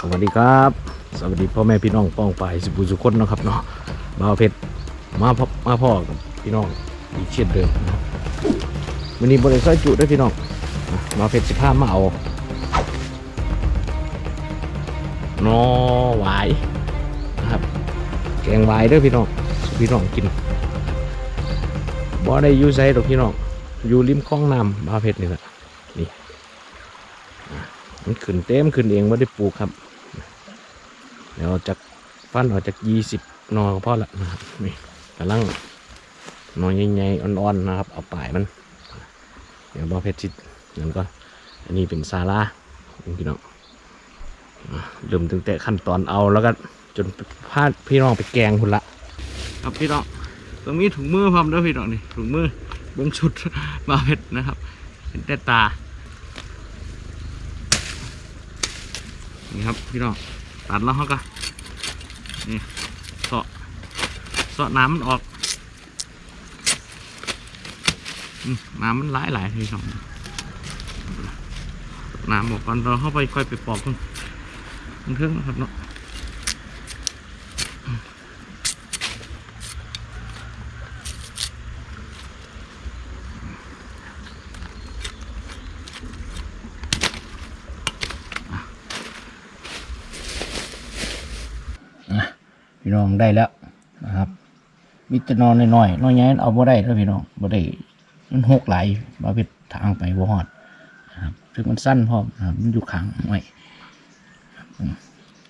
สวัสดีครับ สวัสดีพ่อแม่พี่น้องป้องไปสุภูสุคนนะครับเนาะบ่าวเพชรมาพบมาพ่อกับพี่น้องอีกเช่นเดิมนะวันนี้บริษัทจุด้วยพี่น้องนะบ่าเพชรสิพามาเอานอหวายนะครับ แกงหวายด้อพี่น้องพี่น้องกินบ่ได้ยูไสดอกพี่น้องอยู่ริมคลองน้ำบาเพชรนี่แหละนี่มันขึ้นเต็มขึ้นเองไม่ได้ปลูกครับ เดี๋ยวจากฟันออกจากยี่สิบนอก็พอละนะครับนี่กำลังนอนใหญ่ๆอ่อนๆนะครับเอาปลายมัน เดี๋ยวบอเพชรจิตแล้วก็อันนี้เป็นซาลาพี่น้องเริ่มตั้งแต่ขั้นตอนเอาแล้วก็จนพาดพี่น้องไปแกงคุณละครับพี่น้องตรงนี้ถุงมือพร้อมด้วยพี่น้องนี่ถุงมือเบื้องชุดบาเพชรนะครับเป็นแต่ตานี่ครับพี่น้อง ตัดแล้วเขาก็นี่เสาะเสาะน้ำมันออกน้ำมันไหลไหลายทีสองน้ำออกก่อนเราเข้าไปค่อยไปปอกมันเครื่องนะครับเนาะ พี่น้องได้แล้วนะครับมิตรนอนน้อยๆน้อยใหญ่เอาบ่ได้แล้วพี่น้องบ่ได้มันหกไหลบาเพชรทางไปบ่ฮอดนะครับถึงมันสั้นพร้อมนะครับมันอยู่ข้างไว้อืม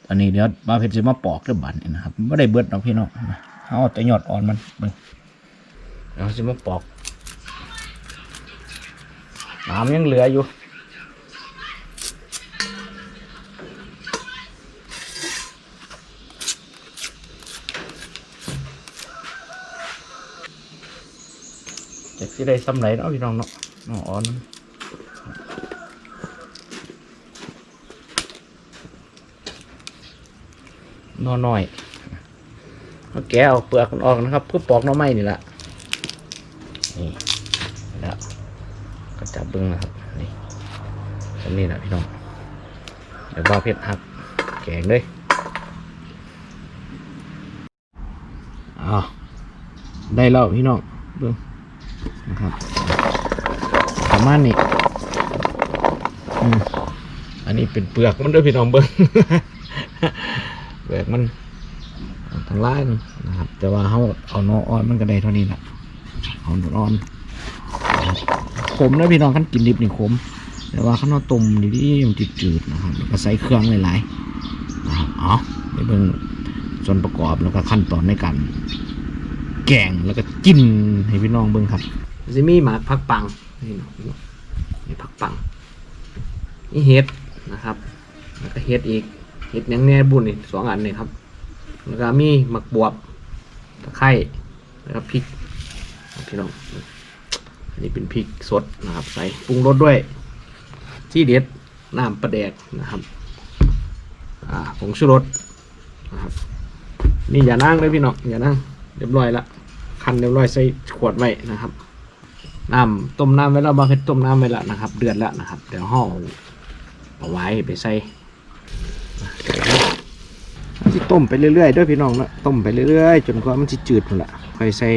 ตอนนี้เดี๋ยวบาเพชรจะมาปอกเรื่องบันี่นะครับไม่ได้เบิดหรอกพี่น้องเอาแต่ยอดอ่อนมันเบิ่งเดี๋ยวจะมาปอกน้ำยังเหลืออยู่ สิได้ซ้ำไหนเนาะพี่น้องเนาะเนาะอ่อนนอน้อยเอาแกเอาเปลือกมันออกนะครับ เพื่อปอกน้อไม้นี่แหละนี่แล้วก็จับบิ้งนะครับนี่ตรงนี้แหละพี่น้องเดี๋ยวบ่าเพชรหักแกงเลยอ้าวได้แล้วพี่น้องเบิ้ง นะครับ ประมาณนี้อันนี้เป็นเปลือกมันด้วยพี่น้องเบิ้งเปลือกมันทางล่างนะครับ แต่ว่าเขาเอานออ่อนมันก็ได้เท่านี้แหละเอานออ่อนขมนะพี่น้องขั้นกินดิบนี่ขมแต่ว่าข้าวต้มนี่ที่มันจืดๆนะครับก็ใส่เครื่องหลายๆนะครับเอาไปเบิ่งส่วนประกอบแล้วก็ขั้นตอนในการแกงแล้วก็จิ้นให้พี่น้องเบิ่งครับ ซิมีหมากผักปังนี่เนาะนี่ผักปังนี่เห็ดนะครับ แล้วก็เห็ดอีกเห็ดยังแน่บุญนี่สองอันนี่ครับ แล้วก็มีหมักบวบตะไคร้แล้วก็พริกพี่น้องอันนี้เป็นพริกสดนะครับ ใส่ปรุงรสด้วยที่เด็ดน้ำปลาแดกนะครับอ่าผงชูรสนะครับนี่อย่านั่งเลยพี่น้องอย่านั่งเรียบร้อยละคันเรียบร้อยใส่ขวดไว้นะครับ น้ำต้มน้ำไว้แล้วบางทีต้มน้ำไว้แล้วนะครับ เดือดแล้วนะครับ เดี๋ยวห่อเอาไว้ไปใส่ที่ต้มไปเรื่อยๆด้วยพี่น้องนะต้มไปเรื่อยๆ จนกว่ามันจะจืดหมดละค่อยใส่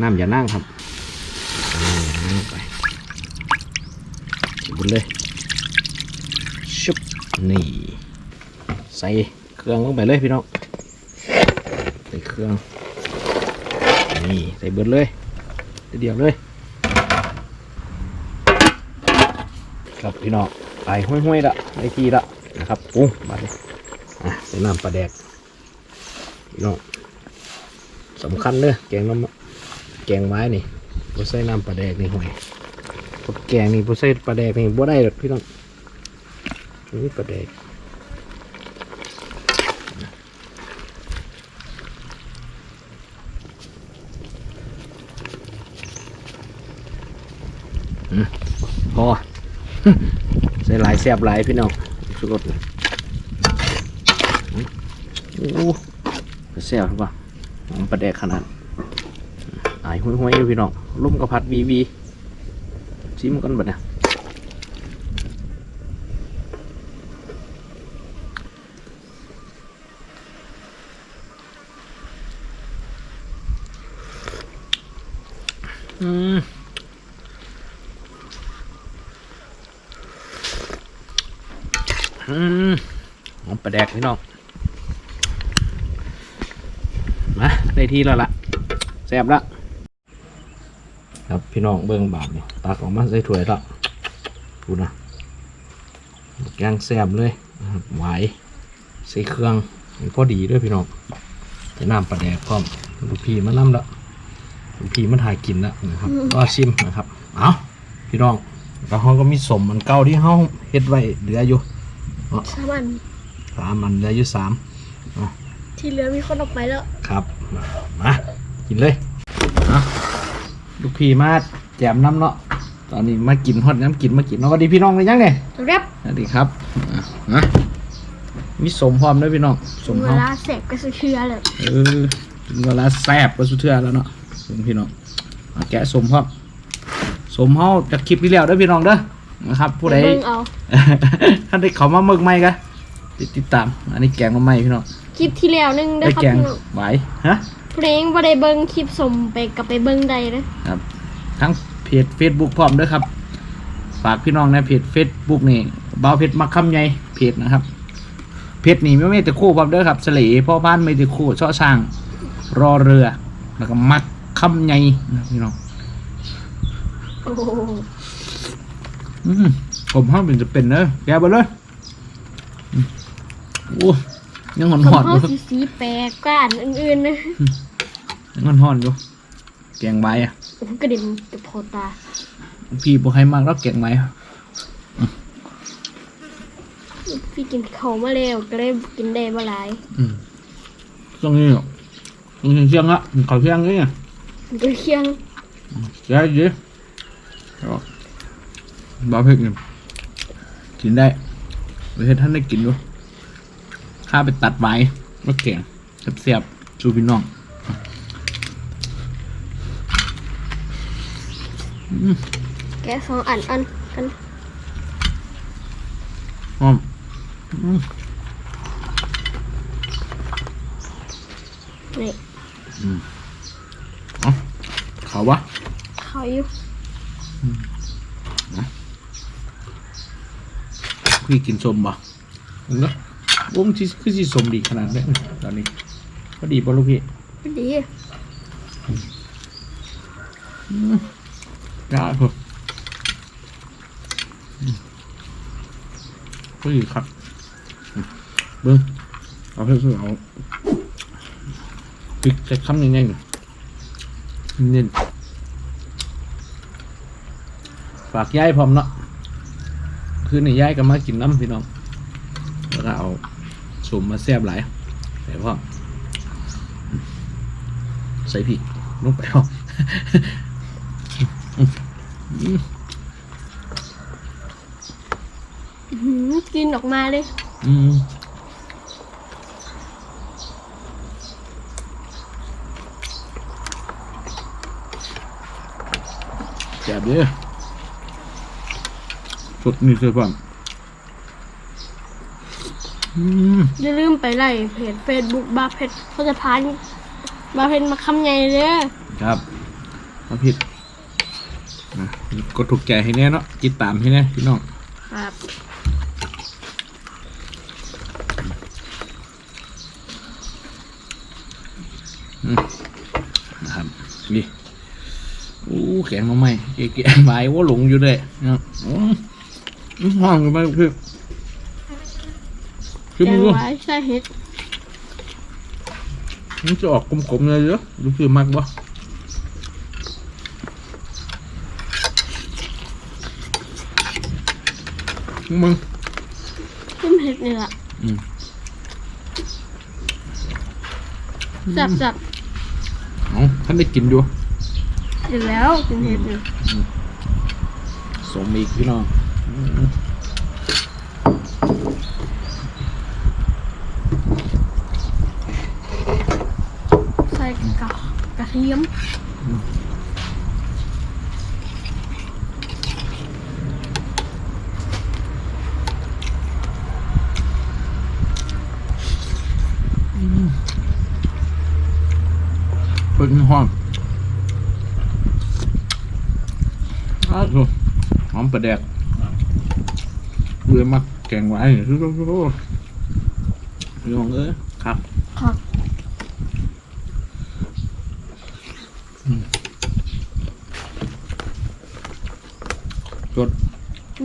น้ำอย่านั่งครับอ่านั่งไปบุญเลยชุบนี่ใส่เครื่องลงไปเลยพี่น้องใส่เครื่องนี่ใส่เบิดเลยเดียวเลย ครับพี่น้องไปห้วยๆละไอทีละนะครับปรุงมาเลยอะใส่น้ำปลาแดกพี่น้องสำคัญเนอะแกงน้ำแกงไม้นี่บ่ใส่น้ำปลาแดกนี่ห่วยพวกแกงนี่บ่ใส่ปลาแดกนี่บ่ได้หรอกพี่น้องนี่ปลาแดกพอ แซบหลายพี่น้องสุรสโอ้แซ่บป่ะประแดกขนาดไอ้ห้วยๆอยพี่น้องลุ่มกระพัดวีวีชิมกันบ่เนี่ย อืมอืมหอม ปลาแดกพี่น้องมาได้ที่แล้วล่ะแซ่บละครับพี่น้องเบิ้งบาทนี่ตักออกมาใส่ถ้วยแล้วพูดนะแกงแซ่บเลยนะครับหวายใส่เครื่องนี่พอดีด้วยพี่น้องใส่น้ำปลาแดกพร้อมลูกพี่มาน้ำแล้วลูกพี่มาถ่ายกินแล้วนะครับก็ชิมนะครับเอาพี่น้องแล้วเขาก็มีสมมันเก่าที่เขาเฮ็ดไว้เหลืออยู่สามัน สามมันเหลืออยู่สามที่เหลือมีคนออกไปแล้ว ครับมามากินเลยเอาลูกพี่มาแจมน้ำเนาะตอนนี้มากินฮอดน้ำกินมากินเนาะสวัสดีพี่น้องเลยยังเนี่ยแรปสวัสดีครับอะนะมีสมพร้อมด้วยพี่น้องสมเวเฮาลาเสพก็เชื่อเลยเออถึงเวลาแซ่บก็สุดเทือแล้วเนาะถึงพี่น้องเอาแกะสมพร้อมสมเฮาจากคลิปที่แล้วเด้อพี่น้องเด้อนะครับผู้ใดเบิ่งเอาท่านได้เขามาเมือกใหม่กะ ติดติดตาม อันนี้แกงมาใหม่พี่น้องคลิปที่แล้วนึงได้ได้ครับแกงพี่น้องไหวฮะ เพลงบ่ได้เบิ่งคลิปสมไปกับไปเบิ่งใดนะครับ ทั้งเพจ Facebook พร้อมด้วยครับ ฝากพี่น้องในเพจ Facebook นี่บ่าวเพชรมักคำใหญ่เพจนะครับ เพจนี่ไม่ไม่แต่คู่พร้อมเด้อครับเสลพ่อบ้านไม่แต่คู่ช่อช่าง รอเรือ แล้วก็มักคำใหญ่นะครับพี่น้อง โอ้โห อืมผมห้ามเป็นจะเป็นเนอะแกะไปเลยอืมโอ้ยังหอนผมหอนอเฮายู่สีสีแปลกกว่าอันอื่นๆนะยังหอนหอนอยู่แกงใบอะโอ้โหกระเด็นกับพอตา พี่บอกให้มากแล้วแกงใบอะพี่กินเขาวมาแล้วก็เลยกินได้บ่หลายอืมตรงนี้อะตรงนี้เชียงละเขาเชียงนี่ไงมันก็เคียงแกะดิก็บ้าเพ็กเนี่ยกินได้ประเทศท่านได้กินด้วย ข้าไปตัดใบมะเขียงเสียบๆชูพี่น้องอืมแกะสองอันอันกันหอมอืมนี่เอาเขาวะเขาอยู่พี่กินสมบ่ผมก็ วงที่คือสิสมดีขนาดนี้ตอนนี้ก็ดีป่ะลูกพี่พอดียากเหรออืมก็ดีครับอืมเบิ้งเอาเพื่อเอาพริกใส่คำยังไงหน่อยเน้นฝากยายพร้อมเนาะคืนนี้ยายก็มากินน้ำพี่น้องแล้วก็เอา สมมาแซ่บหลายใส่พ่อมใส่พริกลงไปพ่อมอื้อหือกินออกมาเลยอืมแซ่บเด้อสดนี่เสื้อผ้า อืมอย่าลืมไปไลค์เพจ Facebook บาเพชรเขาจะพานบาเพชรมาคำใหญ่เด้อครับมาผิดนะกดถูกใจให้แน่เนาะติดตามให้แน่พี่น้องครับนะครับนี่อู้แข็งมาไหมเก๋ๆใบว่าหลงอยู่เลยนะอืมอืมห้องกันไปคือ คือแกมึงงดูไว้ใช่เห็ดมันจะออกกลมๆเลยเยอะดูคือมักบ่มึงจิ้มเห็ดนี่แหละอืมจับจับเอาท่านได้กินอยู่เสร็จแล้วกินเห็ดนี่สมอีกพี่น้องอืม ใส่กะกระเทียม เปิดห้อง อ้าวดูหอมประแดกเบื่อมากแกงไว้ทุกทุกทุกพี่น้องเอ้ยครับครับจด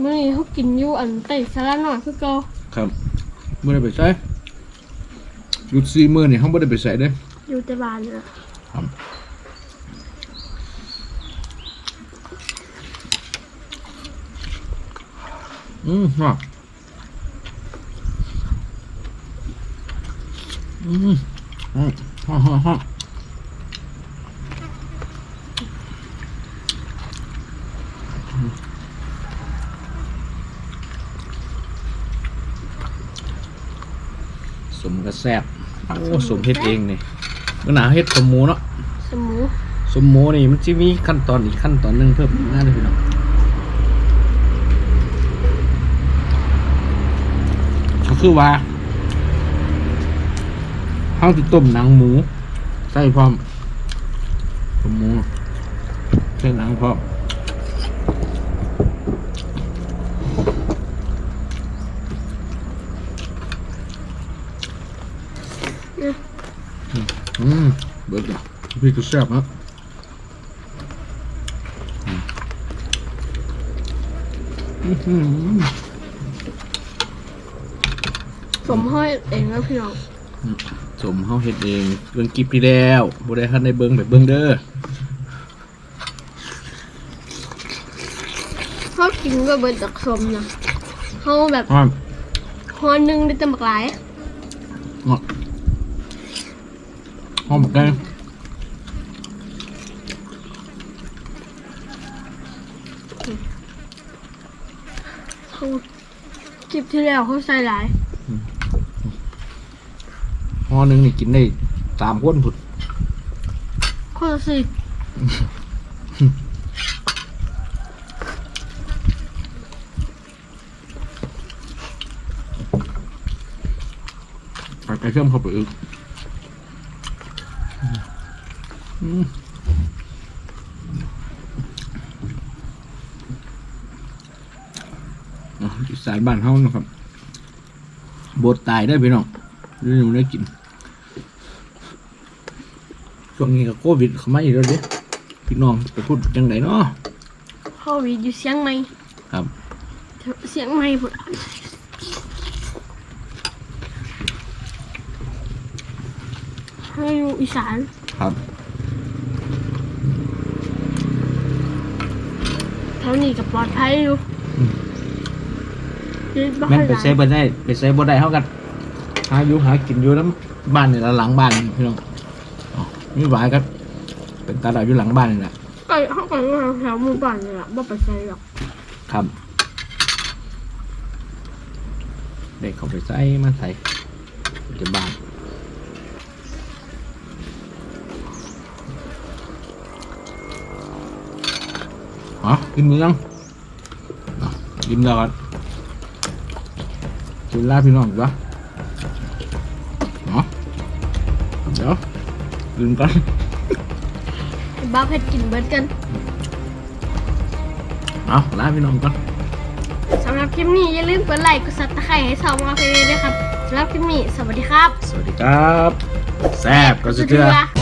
มื้อนี้เขากินอยู่อันไต่สาระหน่อยคือเก่าครับไม่ได้ไปใส่หยุดซีมือนี่เขาไม่ได้ไปใส่เด้อยู่แต่บ้านน่ะครับ อืมฮะอืมฮะฮะฮะฮะสมกระแซบโอ้สมเฮ็ดเองนี่มื่อหนาเฮ็ดสมหมูเนาะสมูสมหมูนี่มันจะมีขั้นตอนอีกขั้นตอนหนึ่งเพิ่มง่าเลยพี่น้อง คือว่าข้าวที่ต้มหนังหมูใส่พร้อมสมหมูใส่หนังพร้อมอืมเบิดอะพี่ก็แซ่บฮะอื้อหือ สมห้อยเองแล้วพี่น้องสมเฮาเฮ็ดเองเบิ่งคลิปที่แล้วบ่ได้ทันได้เบิ่งแบบเบิ่งเด้อเขากินก็เบิดจากสมนะเขาแบบอ้อมฮอนหนึงได้แต่บักหลายงอหอมได้เขาคลิปที่แล้วเขาใส่หลายห่ อหนึงนี่กินได้สามคนพุ่นคนละสิใส่ไก่เชื่อมเข้าไปอีกอืมอะอีสานบ้านเฮานะครับบดตายได้อพี่น้องนี่ยังได้กิน ช่วงนี้ก็โควิดเข้ามาอีกแล้วเด้พี่น้องไปพูดจังไดเนาะเขาวีอยู่เสียงใหม่ครับ เสียงใหม่พุ่นให้อยู่อีสานครับแถวนี้ก็ปลอดภัยอยู่อืมยืนบ่แม่ค่อนยไปหลายเซฟบ่ได้ไปเซฟบ่ได้เท่ากันหาอยู่หากินอยู่น้ำบ้านนี่ละหลังบ้านนี่พี่น้อง อ๋อมีหวายครับ เป็นตลาดอยู่หลังบ้านนี่แหละไก่เขาไก่อยู่แถวหมู่บ้านนี่แหละบ่ไปใส่หรอกครับเด็กเขาไปใส่มาใส่จะบ้านอ๋อกินมื้อยังอะกินแล้วกันกินลาพี่น้องดีกว่าเนาะเดี๋ยว กินกันบ้าเพชรกินเบิดกัน เอาลาพี่น้องก่อนสำหรับคลิปนี้อย่าลืมกดไลค์กดซับสไครต์ให้สองมาเพลด้วยครับสำหรับคลิปนี้สวัสดีครับ สวัสดีครับ แซ่บก็สุดเทือสุดเทื่อ